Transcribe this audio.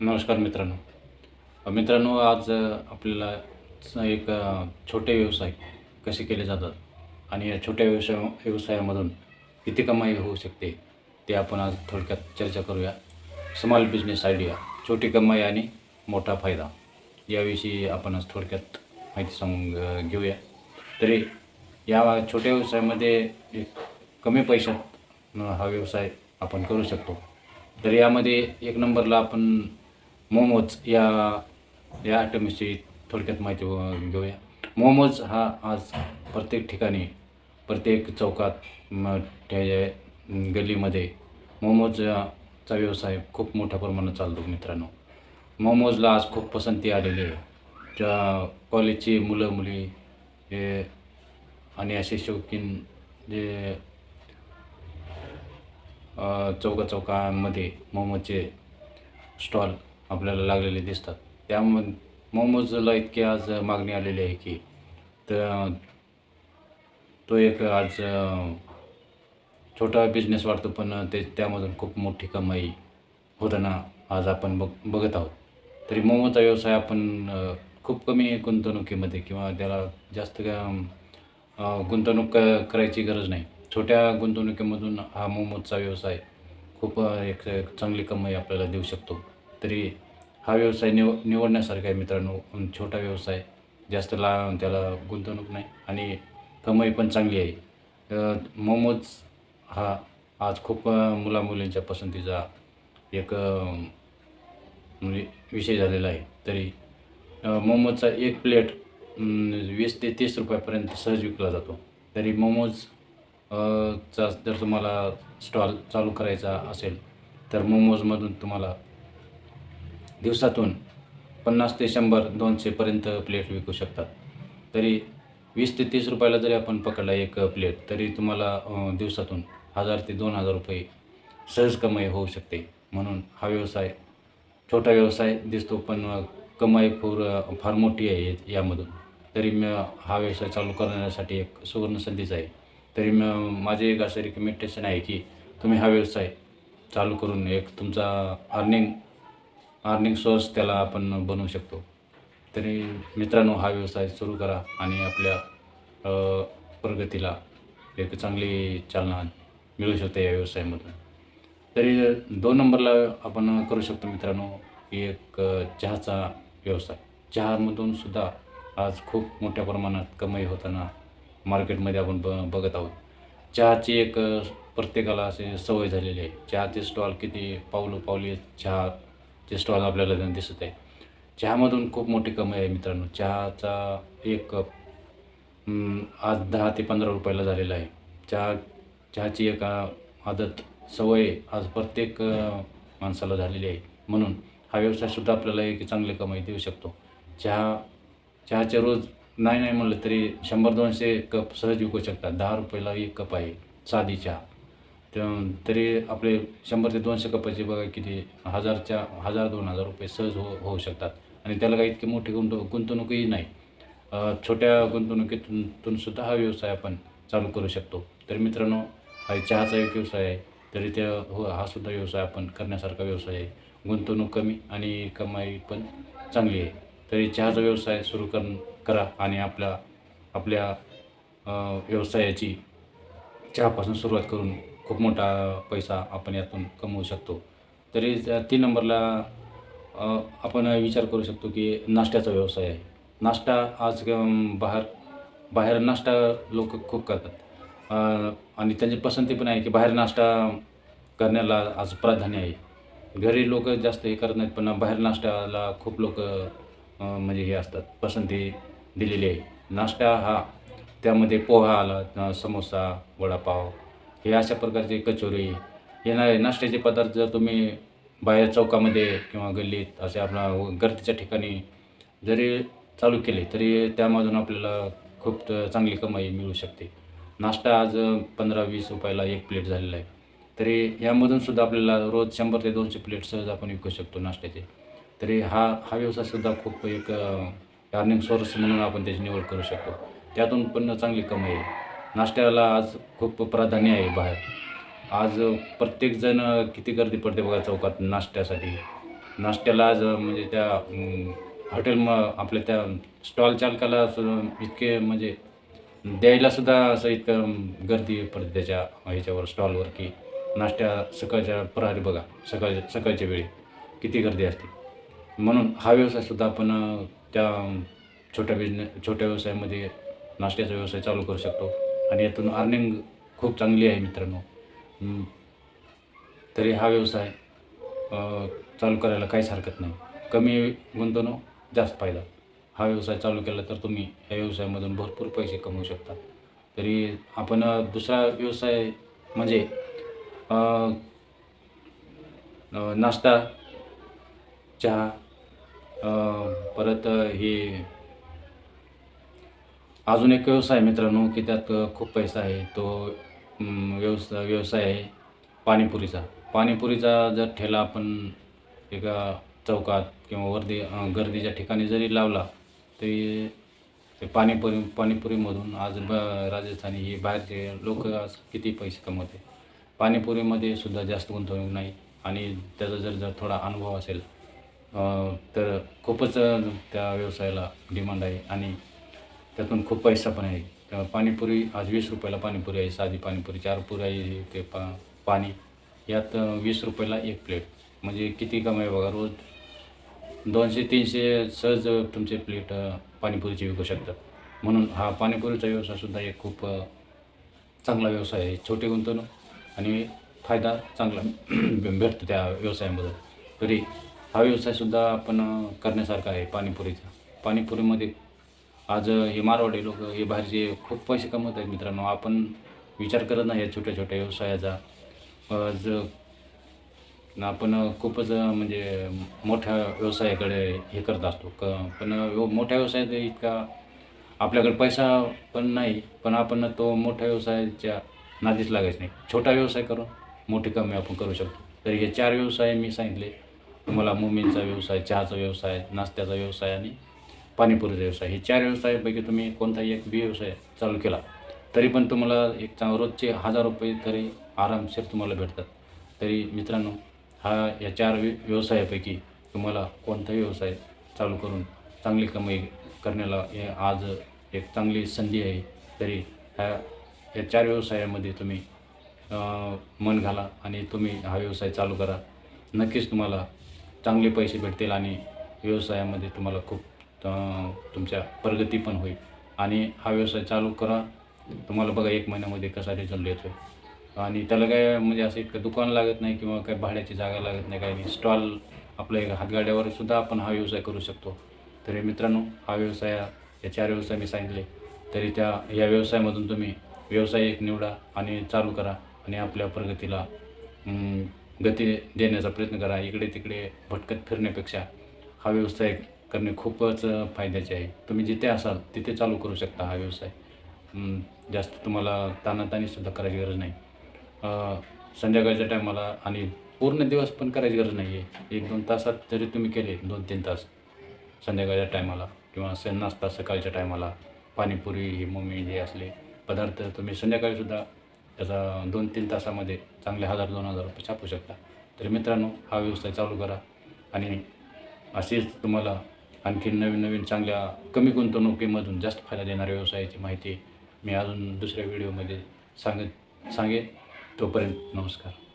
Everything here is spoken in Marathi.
नमस्कार मित्रांनो. मित्रांनो आज आपल्याला एक छोटे व्यवसाय कसे केले जातात आणि या छोट्या व्यवसाय व्यवसायामधून किती कमाई होऊ शकते ते आपण आज थोडक्यात चर्चा करूया. स्मॉल बिझनेस आयडिया छोटी कमाई आणि मोठा फायदा याविषयी आपण आज थोडक्यात माहिती सांग घेऊया. तरी या छोट्या व्यवसायामध्ये एक कमी पैशात हा व्यवसाय आपण करू शकतो. तर यामध्ये एक नंबरला आपण मोमोज या या आयटमविषयी थोडक्यात माहिती घेऊया मोमोज हा आज प्रत्येक ठिकाणी प्रत्येक चौकात गल्लीमध्ये मोमोजचा व्यवसाय खूप मोठ्या प्रमाणात चालतो मित्रांनो मोमोजला आज खूप पसंती आलेली आहे त्या कॉलेजची मुलं मुली हे आणि असे शौकीन जे चौकाचौकामध्ये चौका चौकामध्ये मोमोजचे स्टॉल आपल्याला लागलेले दिसतात. त्याम मोमोजला इतकी आज मागणी आलेली आहे की तर तो एक आज छोटा बिझनेस वाढतो पण ते त्यामधून खूप मोठी कमाई होताना आज आपण बघ बघत आहोत. तरी मोमोचा व्यवसाय आपण खूप कमी गुंतवणुकीमध्ये किंवा त्याला जास्त गुंतवणूक क- करायची गरज नाही. छोट्या गुंतवणुकीमधून हा मोमोजचा व्यवसाय खूप एक चांगली कमाई आपल्याला देऊ शकतो. तरी हा व्यवसाय निव निवडण्यासारखा आहे मित्रांनो. छोटा व्यवसाय. जास्त ला त्याला गुंतवणूक नाही आणि कमाई पण चांगली आहे. मोमोज हा आज खूप मुलामुलींच्या पसंतीचा एक म्हणजे विषय झालेला आहे. तरी मोमोजचा एक प्लेट वीस ते तीस रुपयापर्यंत सहज विकला जातो. तरी मोमोज चा जर तुम्हाला स्टॉल चालू करायचा असेल तर मोमोजमधून तुम्हाला दिवसातून पन्नास ते शंभर दोनशेपर्यंत प्लेट विकू शकतात. तरी वीस ते तीस रुपयाला जरी आपण पकडला एक प्लेट तरी तुम्हाला दिवसातून हजार ते दोन हजार रुपये सहज कमाई होऊ शकते. म्हणून हा व्यवसाय छोटा व्यवसाय दिसतो पण कमाई पूर फार मोठी आहे यामधून. तरी मी हा व्यवसाय चालू करण्यासाठी एक सुवर्ण संधीच आहे. तरी म माझे एक असं रिकमेंडेशन आहे की तुम्ही हा व्यवसाय चालू करून एक तुमचा अर्निंग अर्निंग सोर्स त्याला आपण बनवू शकतो. तरी मित्रांनो हा व्यवसाय सुरू करा आणि आपल्या प्रगतीला एक चांगली चालना मिळू शकते या व्यवसायामधून. तरी दोन नंबरला आपण करू शकतो मित्रांनो एक चहाचा व्यवसाय. चहामधून सुद्धा आज खूप मोठ्या प्रमाणात कमाई होताना मार्केटमध्ये आपण ब बघत आहोत. चहाची एक प्रत्येकाला असे सवय झालेली आहे. चहाचे स्टॉल किती पावलं पावली चहा जे स्टॉल आपल्याला दिसत आहे. चहामधून खूप मोठी कमाई आहे मित्रांनो. चहाचा एक कप आज दहा ते पंधरा रुपयाला झालेला आहे. चहा चहाची एक आदत सवय आज प्रत्येक माणसाला झालेली आहे. म्हणून हा व्यवसायसुद्धा आपल्याला एक चांगली कमाई देऊ शकतो. चहा चहाचे रोज नाही नाही म्हणलं तरी शंभर दोनशे कप सहज विकू शकतात. दहा रुपयाला एक कप आहे साधी चहा. तरी आपले शंभर ते दोनशे कपाचे बघा किती हजारच्या हजार दोन हजार रुपये सहज हो होऊ शकतात. आणि त्याला काही इतकी मोठी गुंत गुंतवणूकही नाही. छोट्या गुंतवणुकीतून सुद्धा हा व्यवसाय आपण चालू करू शकतो. तर मित्रांनो हा चहाचा एक व्यवसाय आहे. तरी त्या हो हा सुद्धा व्यवसाय आपण करण्यासारखा व्यवसाय आहे. गुंतवणूक कमी आणि कमाई पण चांगली आहे. तरी चहाचा व्यवसाय सुरू कर करा आणि आपल्या आपल्या व्यवसायाची चहापासून सुरुवात करून खूप मोठा पैसा आपण यातून कमवू शकतो. तरी तीन नंबरला आपण विचार करू शकतो की नाश्त्याचा व्यवसाय आहे. नाश्ता आज बाहेर बाहेर नाश्ता लोक खूप करतात. आणि त्यांची पसंती पण आहे की बाहेर नाश्ता करण्याला आज प्राधान्य आहे. घरी लोक जास्त हे करत नाहीत पण बाहेर नाश्त्याला खूप लोक म्हणजे हे असतात पसंती दिलेली आहे. नाश्ता हा त्यामध्ये पोहा आला समोसा वडापाव हे अशा प्रकारचे कचोरी हे ना नाश्त्याचे पदार्थ जर तुम्ही बाहेर चौकामध्ये किंवा गल्लीत असे आपला गर्दीच्या ठिकाणी जरी चालू केले तरी त्यामधून आपल्याला खूप चांगली कमाई मिळू शकते. नाश्ता आज पंधरा वीस रुपयाला एक प्लेट झालेला आहे. तरी यामधून सुद्धा आपल्याला रोज शंभर ते दोनशे प्लेट सहज आपण विकू शकतो नाश्त्याचे. तरी हा हा व्यवसायसुद्धा खूप एक अर्निंग सोर्स म्हणून आपण त्याची निवड करू शकतो. त्यातून पण चांगली कमाई आहे. नाश्त्याला आज खूप प्राधान्य आहे बाहेर. आज प्रत्येकजण किती गर्दी पडते बघा चौकात नाश्त्यासाठी. नाश्त्याला आज म्हणजे त्या हॉटेल म आपल्या त्या स्टॉल चालकाला इतके म्हणजे द्यायलासुद्धा असं इतकं गर्दी पडते त्याच्या ह्याच्यावर स्टॉलवर की नाश्त्या सकाळच्या प्रहारी बघा सकाळ सकाळच्या वेळी किती गर्दी असते. म्हणून हा व्यवसायसुद्धा आपण त्या छोट्या बिझनेस छोट्या व्यवसायामध्ये नाश्त्याचा व्यवसाय चालू करू शकतो. आणि यातून अर्निंग खूप चांगली आहे मित्रांनो. तरी हा व्यवसाय चालू करायला काहीच हरकत नाही. कमी गुंतवणूक जास्त फायदा. हा व्यवसाय चालू केला तर तुम्ही या व्यवसायामधून भरपूर पैसे कमवू शकता. तरी आपण दुसरा व्यवसाय म्हणजे नाश्ता चहा परत हे अजून एक व्यवसाय मित्रांनो की त्यात खूप पैसा आहे. तो व्यवसाय व्यवसाय आहे पाणीपुरीचा. पाणीपुरीचा जर ठेला आपण एका चौकात किंवा वर्दी गर्दीच्या ठिकाणी जरी लावला तरी ते पाणीपुरी पाणीपुरीमधून आज ब राजस्थानी ही बाहेरचे लोक आज किती पैसे कमवते. पाणीपुरीमध्ये सुद्धा जास्त गुंतवणूक नाही आणि त्याचा जर जर थोडा अनुभव असेल तर खूपच त्या व्यवसायाला डिमांड आहे आणि त्यातून खूप पैसा पण आहे. पाणीपुरी आज वीस रुपयाला पाणीपुरी आहे साधी पाणीपुरी चार पुरी आहे ते पा पाणी. यात वीस रुपयाला एक प्लेट. म्हणजे किती कमाई बघा रोज दोनशे तीनशे सहज तुमचे प्लेट पाणीपुरीची पाणीपुरीचे विकू शकतात. म्हणून हा पाणीपुरीचा व्यवसायसुद्धा एक खूप चांगला व्यवसाय आहे. छोटी गुंतवणूक आणि फायदा चांगला भेटतो त्या व्यवसायामधून. तरी हा व्यवसायसुद्धा आपण करण्यासारखा आहे पाणीपुरीचा. पाणीपुरीमध्ये आज हे मारवाडी लोक हे बाहेरचे खूप पैसे कमवत आहेत मित्रांनो. आपण विचार करत नाही या छोट्या छोट्या व्यवसायाचा. आज आपण खूपच म्हणजे मोठ्या व्यवसायाकडे हे करत असतो. क पण मोठ्या व्यवसायात इतका आपल्याकडे पैसा पण नाही पण आपण तो मोठ्या व्यवसायाच्या नादीच लागायचं नाही. छोटा व्यवसाय करून मोठी कमी आपण करू शकतो. तर हे चार व्यवसाय मी सांगितले. तुम्हाला मुमींचा व्यवसाय चहाचा व्यवसाय नाश्त्याचा व्यवसाय आणि पाणीपुरीचा व्यवसाय. हे चार व्यवसायापैकी तुम्ही कोणताही एक बी व्यवसाय चालू केला तरी पण तुम्हाला एक चांग रोजचे हजार रुपये तरी आरामशीर तुम्हाला भेटतात. तरी मित्रांनो हा या चार व्य व्यवसायापैकी तुम्हाला कोणताही व्यवसाय चालू करून चांगली कमाई करण्याला हे आज एक चांगली संधी आहे. तरी ह्या या चार व्यवसायामध्ये तुम्ही मन घाला आणि तुम्ही हा व्यवसाय चालू करा. नक्कीच तुम्हाला चांगले पैसे भेटतील आणि व्यवसायामध्ये तुम्हाला खूप तुमच्या प्रगती पण होईल. आणि हा व्यवसाय चालू करा. तुम्हाला बघा एक महिन्यामध्ये कसा रिझल्ट येतो आणि त्याला काय म्हणजे असं इतकं दुकान लागत नाही किंवा काय भाड्याची जागा लागत नाही काही नाही. स्टॉल आपल्या एक हातगाड्यावर सुद्धा आपण हा व्यवसाय करू शकतो. तरी मित्रांनो हा व्यवसाय या चार व्यवसाय मी सांगितले तरी त्या या व्यवसायामधून तुम्ही व्यवसाय एक निवडा आणि चालू करा आणि आपल्या प्रगतीला गती देण्याचा प्रयत्न करा. इकडे तिकडे भटकत फिरण्यापेक्षा हा व्यवसाय करणे खूपच फायद्याचे आहे. तुम्ही जिथे असाल तिथे चालू करू शकता हा व्यवसाय. जास्त तुम्हाला तानातानीसुद्धा करायची गरज नाही. संध्याकाळच्या टायमाला आणि पूर्ण दिवस पण करायची गरज नाही आहे एक दोन तासात जरी तुम्ही केले दोन तीन तास संध्याकाळच्या टायमाला किंवा स नाश्ता सकाळच्या टायमाला पाणीपुरी हे मम्मी हे असले पदार्थ तुम्ही संध्याकाळीसुद्धा त्याचा दोन तीन तासामध्ये चांगले हजार दोन हजार रुपये छापू शकता. तर मित्रांनो हा व्यवसाय चालू करा आणि असेच तुम्हाला आणखी नवीन नवीन चांगल्या कमी गुंतवणुकीमधून जास्त फायदा देणाऱ्या व्यवसायाची माहिती मी अजून दुसऱ्या व्हिडिओमध्ये सांगत सांगेन. तोपर्यंत नमस्कार.